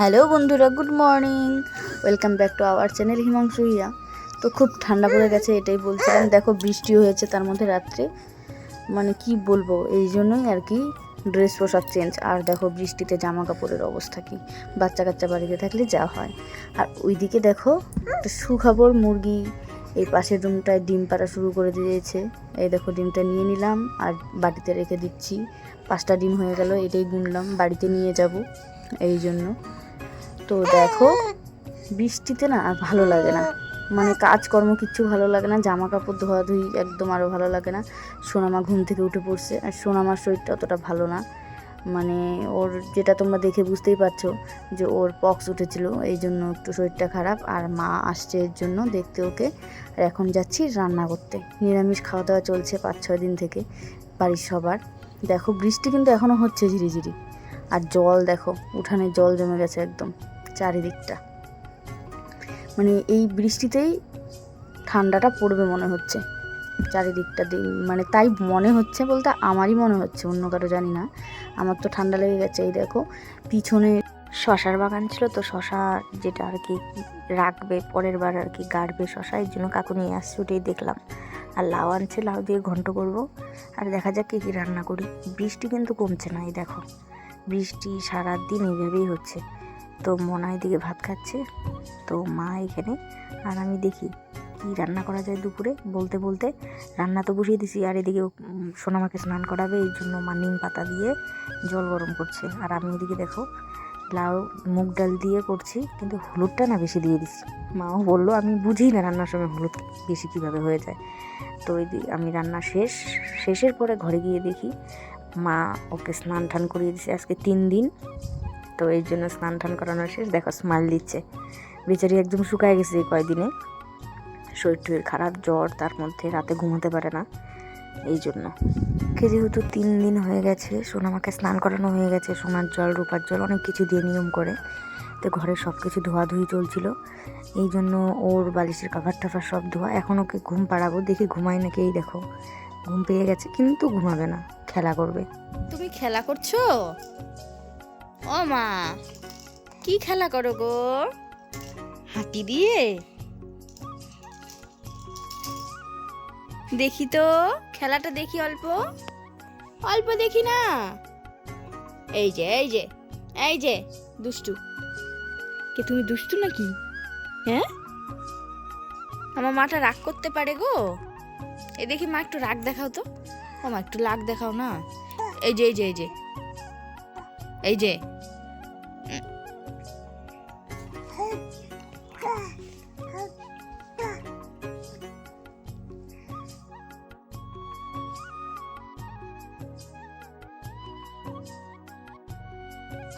Hello বন্ধুরা, good morning. Welcome back to our channel Himanshu ইয়া তো খুব ঠান্ডা পড়ে গেছে, এটাই বলছিলাম। দেখো, বৃষ্টি হয়েছে তার মধ্যে রাত্রে। মানে কি বলব, এই জন্যই আর কি ড্রেস পোশাক চেঞ্জ আর দেখো, বৃষ্টিতে জামা কাপড়ের অবস্থা কি। বাচ্চা কাচ্চা বাড়িতে থাকলে যা হয়। আর ওইদিকে দেখো, একটা সুখবর মুরগি। এই পাশের রুমটায় ডিম পাড়া শুরু করে দিয়েছে। এই দেখো, ডিমটা নিয়ে নিলাম আর বাটিতে রেখে দিচ্ছি। পাঁচটা ডিম হয়ে গেল, এটাই গুনলাম। বাড়িতে নিয়ে যাব, এই জন্য। তো দেখো, বৃষ্টিতে না আর ভালো লাগে না। মানে কাজকর্ম কিচ্ছু ভালো লাগে না জামা কাপড় ধোয়াধুয়ি একদম আরও ভালো লাগে না। সোনামা ঘুম থেকে উঠে পড়ছে আর সোনামার শরীরটা অতটা ভালো না। মানে ওর যেটা তোমরা দেখে বুঝতেই পারছ যে ওর পক্স উঠেছিল, এই জন্য একটু শরীরটা খারাপ। আর মা আসছে এর জন্য দেখতে ওকে। আর এখন যাচ্ছি রান্না করতে। নিরামিষ খাওয়া দাওয়া চলছে পাঁচ, ছয় দিন থেকে বাড়ির সবার। দেখো বৃষ্টি কিন্তু এখনও হচ্ছে ঝিরিঝিরি। আর জল দেখো, উঠানে জল জমে গেছে একদম। চারিদিকটা। মানে এই বৃষ্টিতেই ঠান্ডাটা পড়বে মনে হচ্ছে। চারিদিকটা মানে তাই মনে হচ্ছে বলতে আমারই মনে হচ্ছে, অন্য কারও জানি না। আমার তো ঠান্ডা লেগে গেছে, এই দেখো। পিছনে শশার বাগান ছিল তো শশা যেটা আর কি রাখবে, পরের বার আর কি গাড়বে শশা, এর জন্য কাকু নিয়ে আসছে, ওটাই দেখলাম। আর লাউ আনছে, লাউ দিয়ে ঘন্ট করব। আর দেখা যাক কী কী রান্না করি। বৃষ্টি কিন্তু কমছে না, এই দেখো। বৃষ্টি সারাদিন এইভাবেই হচ্ছে। তো মনা এদিকে ভাত খাচ্ছে। তো মা এখানে। আর আমি দেখি কি রান্না করা যায় দুপুরে। বলতে বলতে রান্না তো বসিয়ে দিছি। আর এদিকে সোনামাকে স্নান করাবে। এই জন্য মা নিম পাতা দিয়ে জল গরম করছে। আর আমি এদিকে দেখো, লাউ, মুগ ডাল দিয়ে করছি। কিন্তু হলুদটা না বেশি দিয়ে দিছি। মাও বলল, আমি বুঝি না রান্নার সময় হলুদ বেশি কীভাবে হয়ে যায়। তো এই আমি রান্না শেষ। শেষের পরে ঘরে গিয়ে দেখি মা ওকে স্নান টান করিয়ে দিছে আজকে তিন দিন। তো এই জন্য স্নান টান করানো শেষ। দেখো স্মাইল দিচ্ছে। বেচারি একদম শুকায় গেছে এই কয়দিনে। শরীর টরীর খারাপ, জ্বর, তার মধ্যে রাতে ঘুমাতে পারে না। এই জন্য। কে যেহেতু তিন দিন হয়ে গেছে সোনামাকে স্নান করানো হয়ে গেছে, সোনার জল, রূপার জল, অনেক কিছু দিয়ে নিয়ম করে। তো ঘরে সব কিছু ধোয়াধুয়ি চলছিল। এই জন্য ওর বালিশের কাভার টাভার সব ধোয়া। এখন ওকে ঘুম পাড়াবো। দেখি ঘুমাই নাকি? এই দেখো, ঘুম পেয়ে গেছে, কিন্তু ঘুমাবে না। খেলা করবে। তুমি খেলা করছ? ও মা, কি খেলা করো গো? হাতি দিয়ে? দেখি তো, খেলাটা দেখি অল্প। অল্প দেখি না? এই যে এই যে এই যে, দুষ্টু। কে, তুমি দুষ্টু নাকি? হ্যাঁ? আমার মাটা রাগ করতে পারে গো। এই দেখি মা একটু রাগ দেখাও তো। ও মা, একটু রাগ দেখাও না। এই যে এই যে এই যে। এই যে।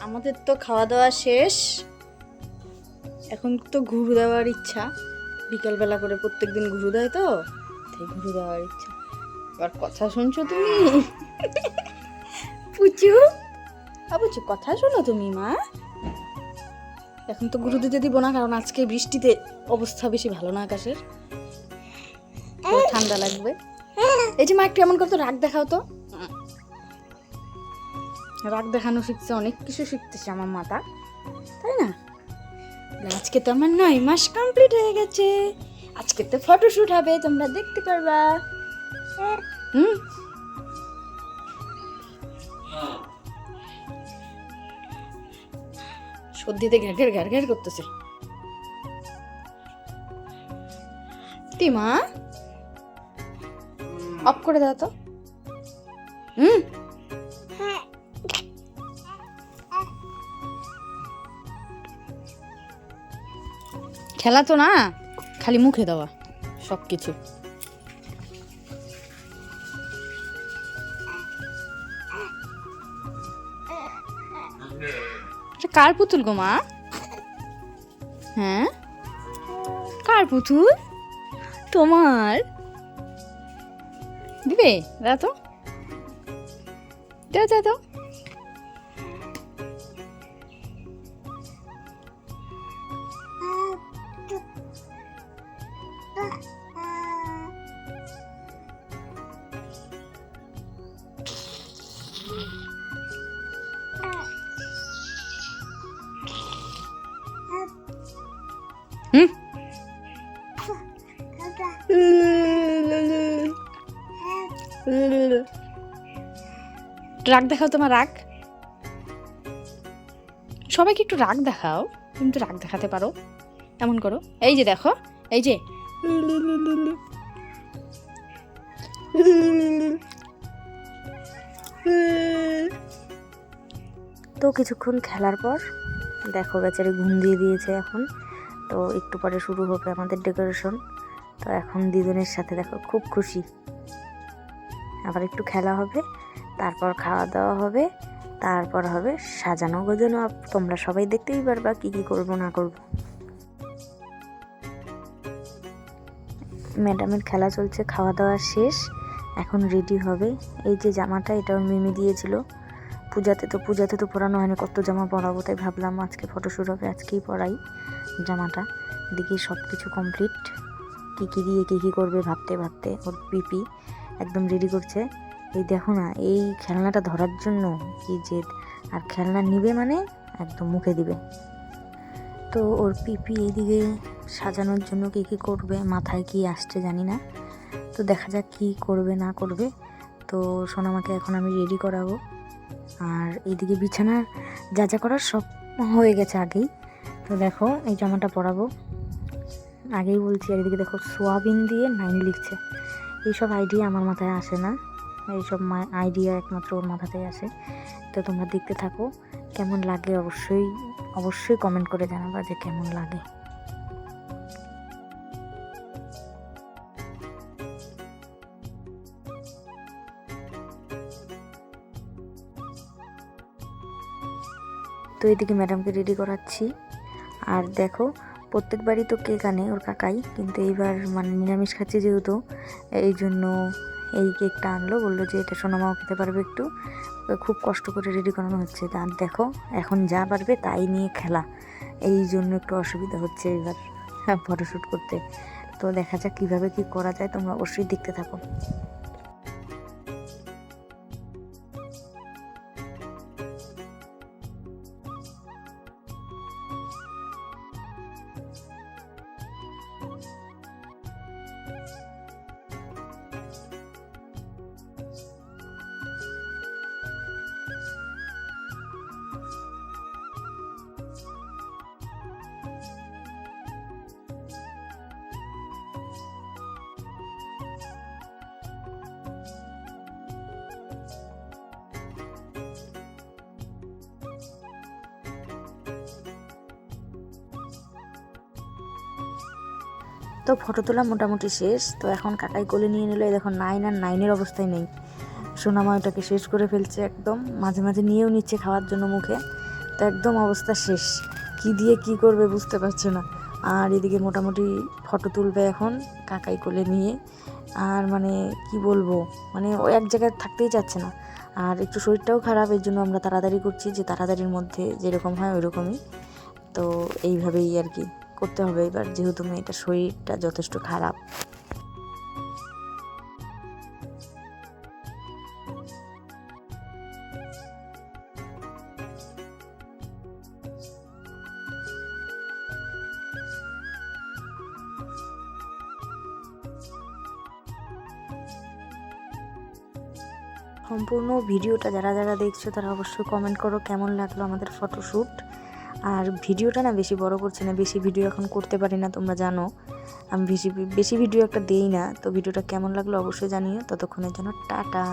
আমাদের তো খাওয়া দাওয়া শেষ। এখন তো ঘুরু দেওয়ার ইচ্ছা। বিকালবেলা করে প্রত্যেক দিন ঘুরু দেয় তো, তাই ঘুরু দেওয়ার ইচ্ছা। আর কথা শুনছো তুমি? পুচু? আবুচু, কথা শোনো তুমি, মা। এখন তো গুরু দিতে দিব না কারণ আজকে বৃষ্টিতে অবস্থা বেশি ভালো না আকাশের। ঠান্ডা লাগবে। এই যে মা, একটু এমন করতো রাগ দেখাও তো। রাগ দেখানো শিখছে, অনেক কিছু শিখতেছে আমার মাতা। তাই না? আজকে তো আমার নয় মাস কমপ্লিট হয়ে গেছে। আজকে তো ফটোশুট হবে, তোমরা দেখতে পারবা। হুম? সর্দিতে ঘ্যার ঘ্যার ঘ্যার ঘ্যার করতেছে। টিমা অফ করে দাও তো। হুম। খেলা তো না, খালি মুখে দেওয়া সব কিছু কার পুতুল গো মা? হ্যাঁ? কার পুতুল? তোমার? দিবে? দাও তো। দাও। রাগ দেখাও তোমার রাগ। সবাইকে একটু রাগ দেখাও, তুমি তো রাগ দেখাতে পারো। এমন করো। এই যে দেখো, এই যে। তো কিছুক্ষণ খেলার পর, দেখো বেচারি ঘুম দিয়ে দিয়েছে এখন। তো একটু পরে শুরু হবে আমাদের ডেকোরেশন তো এখন দিদুনের সাথে দেখো খুব খুশি। আবার একটু খেলা হবে। তারপর খাওয়া দাওয়া হবে, তারপর হবে সাজানো গোজানো। তোমরা সবাই দেখতেই পারবা কি কী করব না করব। ম্যাডামের খেলা চলছে, খাওয়া দাওয়া শেষ, এখন রেডি হবে। এই যে জামাটা এটা ওর মিমি দিয়েছিল। পূজাতে তো পূজাতে তো পরানো হয়নি, কত জামা পরাবো তাই ভাবলাম আজকে ফটোশ্যুট হবে, আজকেই পরাই জামাটা। এদিকে সব কিছু কমপ্লিট কী কী দিয়ে কী কী করবে ভাবতে ভাবতে, ওর পিপি একদম রেডি করছে। এই দেখো না, এই খেলনাটা ধরার জন্য কি জেদ? আর খেলনা নিবে মানে? একদম মুখে দিবে। তো ওর পিপি এইদিকে সাজানোর জন্য কী কী করবে, মাথায় কি আসছে জানি না। তো দেখা যাক কী করবে, না করবে। তো সোনামাকে এখন আমি রেডি করাবো। আর এইদিকে বিছানার যা যা করার সব হয়ে গেছে আগেই। তো দেখো, এই জামাটা পরাবো। আগেই বলছি, আর এদিকে দেখো, সোয়াবিন দিয়ে নাইন লিখছে। এইসব আইডিয়া আমার মাথায় আসে না। এইসব আইডিয়া একমাত্র ওর মাথাতেই আসে তো তোমরা দেখতে থাকো, কেমন লাগে অবশ্যই অবশ্যই কমেন্ট করে জানাবা যে কেমন লাগে। তো এদিকে ম্যাডামকে রেডি করাচ্ছি। আর দেখো প্রত্যেকবারই তো কেক আনে ওর কাকাই, কিন্তু এইবার মানে নিরামিষ খাচ্ছি যেহেতু এই জন্য এই কেকটা আনলো, বলল যে এটা সোনামাও খেতে পারবে একটু। খুব কষ্ট করে রেডি করানো হচ্ছে। আর দেখো, এখন যা পারবে তাই নিয়ে খেলা। এই জন্য একটু অসুবিধা হচ্ছে এবার ফটোশ্যুট করতে। তো দেখা যাক কীভাবে কী করা যায়, তোমরা অবশ্যই দেখতে থাকো। তো ফটো তোলা মোটামুটি শেষ। তো এখন কাকাই কোলে নিয়ে নিল দেখো নাইন আর নাইনের অবস্থায় নেই। সোনামা ওটাকে শেষ করে ফেলছে একদম। মাঝে মাঝে নিয়েও নিচ্ছে খাওয়ার জন্য মুখে। তো একদম অবস্থা শেষ। কি দিয়ে কি করবে বুঝতে পারছে না। আর এদিকে মোটামুটি ফটো তুলবে এখন কাকাই কোলে নিয়ে। আর মানে কি বলব মানে ও এক জায়গায় থাকতেই চাচ্ছে না। আর একটু শরীরটাও খারাপ, এর জন্য আমরা তাড়াতাড়ি করছি যে তাড়াতাড়ির মধ্যে যেরকম হয় ওইরকমই। তো এইভাবেই আর কি। করতে হবে এবার, যেহেতু মেয়েটার শরীরটা যথেষ্ট খারাপ। সম্পূর্ণ ভিডিওটা যারা যারা দেখছ, তারা অবশ্যই কমেন্ট করো কেমন লাগল আমাদের ফটোশ্যুট আর ভিডিওটা না বেশি বড় করছে না, বেশি ভিডিও এখন করতে পারি না, তোমরা জানো। আমি বেশি বেশি ভিডিও একটা দেই না, তো ভিডিওটা কেমন লাগল অবশ্যই জানিও। ততক্ষণের জন্য টাটা।